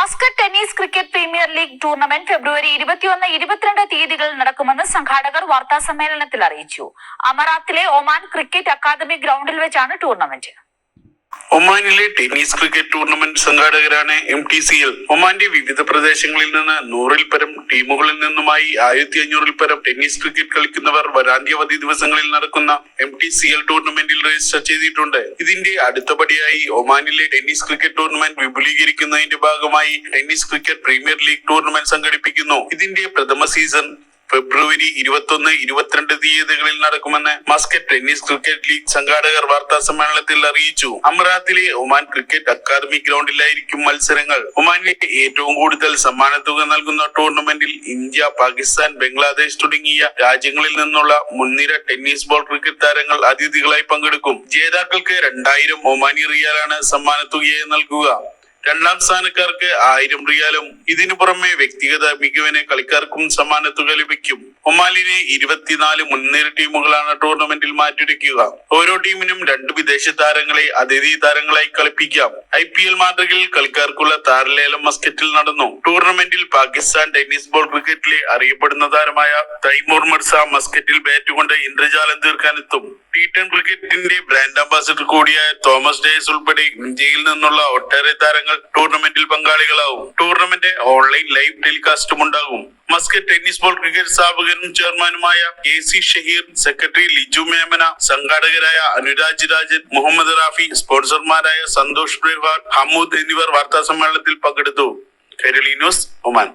Muscat tennis cricket premier league tournament ഫെബ്രുവരി ഇരുപത്തിയൊന്ന് ഇരുപത്തിരണ്ട് തീയതികളിൽ നടക്കുമെന്ന് സംഘാടകർ വാർത്താ സമ്മേളനത്തിൽ അറിയിച്ചു. അമറാത്തിലെ ഒമാൻ ക്രിക്കറ്റ് അക്കാദമി ഗ്രൗണ്ടിൽ വെച്ചാണ് ടൂർണമെന്റ്. ഒമാനിലെ ടെന്നീസ് ക്രിക്കറ്റ് ടൂർണമെന്റ് സംഘാടകരാണ് എം ടി സി എൽ ഒമാന്റെ വിവിധ പ്രദേശങ്ങളിൽ നിന്ന് നൂറിൽ പരം ടീമുകളിൽ നിന്നുമായി ആയിരത്തി അഞ്ഞൂറിൽ പരം ടെന്നീസ് ക്രിക്കറ്റ് കളിക്കുന്നവർ വരാന്ത്യവധി ദിവസങ്ങളിൽ നടക്കുന്ന എം ടി സി എൽ ടൂർണമെന്റിൽ രജിസ്റ്റർ ചെയ്തിട്ടുണ്ട്. ഇതിന്റെ അടുത്തപടിയായി ഒമാനിലെ ടെന്നീസ് ക്രിക്കറ്റ് ടൂർണമെന്റ് വിപുലീകരിക്കുന്നതിന്റെ ഭാഗമായി tennis cricket premier league tournament സംഘടിപ്പിക്കുന്നു. ഇതിന്റെ പ്രഥമ സീസൺ ഫെബ്രുവരി ഇരുപത്തൊന്ന് ഇരുപത്തിരണ്ട് തീയതികളിൽ നടക്കുമെന്ന് മസ്കറ്റ് ടെന്നീസ് ക്രിക്കറ്റ് ലീഗ് സംഘാടകർ വാർത്താ സമ്മേളനത്തിൽ അറിയിച്ചു. അമറാത്തിലെ ഒമാൻ ക്രിക്കറ്റ് അക്കാദമി ഗ്രൗണ്ടിലായിരിക്കും മത്സരങ്ങൾ. ഒമാനിലെ ഏറ്റവും കൂടുതൽ സമ്മാനത്തുക നൽകുന്ന ടൂർണമെന്റിൽ ഇന്ത്യ പാകിസ്ഥാൻ ബംഗ്ലാദേശ് തുടങ്ങിയ രാജ്യങ്ങളിൽ നിന്നുള്ള മുൻനിര ടെന്നീസ് ബോൾ ക്രിക്കറ്റ് താരങ്ങൾ അതിഥികളായി പങ്കെടുക്കും. ജേതാക്കൾക്ക് രണ്ടായിരം ഒമാനി റിയാലാണ് സമ്മാനത്തുകയായി നൽകുക. രണ്ടാം സ്ഥാനക്കാർക്ക് ആയിരം റിയാലും ഇതിനു പുറമെ വ്യക്തിഗത മികവിന് കളിക്കാർക്കും സമ്മാന തുക ലഭിക്കും. ഒമാലിനെ ഇരുപത്തിനാല് മുൻനിര ടീമുകളാണ് ടൂർണമെന്റിൽ മാറ്റിവെക്കുക ഓരോ ടീമിനും രണ്ട് വിദേശ താരങ്ങളെ അതിഥി താരങ്ങളായി കളിപ്പിക്കാം. ഐ പി എൽ മാതൃകയിൽ കളിക്കാർക്കുള്ള താരലേലം മസ്കറ്റിൽ നടന്നു. ടൂർണമെന്റിൽ പാകിസ്ഥാൻ ടെന്നീസ് ബോൾ ക്രിക്കറ്റിലെ അറിയപ്പെടുന്ന താരമായ തൈമൂർ മിർസ മസ്കറ്റിൽ ബാറ്റ് കൊണ്ട് ഇന്ദ്രജാലം തീർക്കാനെത്തും. ടി ടെൻ ക്രിക്കറ്റിന്റെ ബ്രാൻഡ് അംബാസിഡർ കൂടിയായ തോമസ് ഡേസ് ഉൾപ്പെടെ ഇന്ത്യയിൽ നിന്നുള്ള ഒട്ടേറെ താരങ്ങൾ ടൂർണമെന്റിൽ പങ്കാളികളാവും. ടൂർണമെന്റ് ഓൺലൈൻ ലൈവ് ടെലികാസ്റ്റും ഉണ്ടാകും. മസ്കറ്റ് ടെന്നീസ് ബോൾ ക്രിക്കറ്റ് സ്ഥാപകനും ചെയർമാനുമായ K C Shaheer secretary Liju Memana സംഘാടകരായ Anuraj Rajan Muhammad Rafi സ്പോൺസർമാരായ സന്തോഷ് ബ്രേവാർ ഹമൂദ് എന്നിവർ വാർത്താ സമ്മേളനത്തിൽ പങ്കെടുത്തു. Kairali news Oman.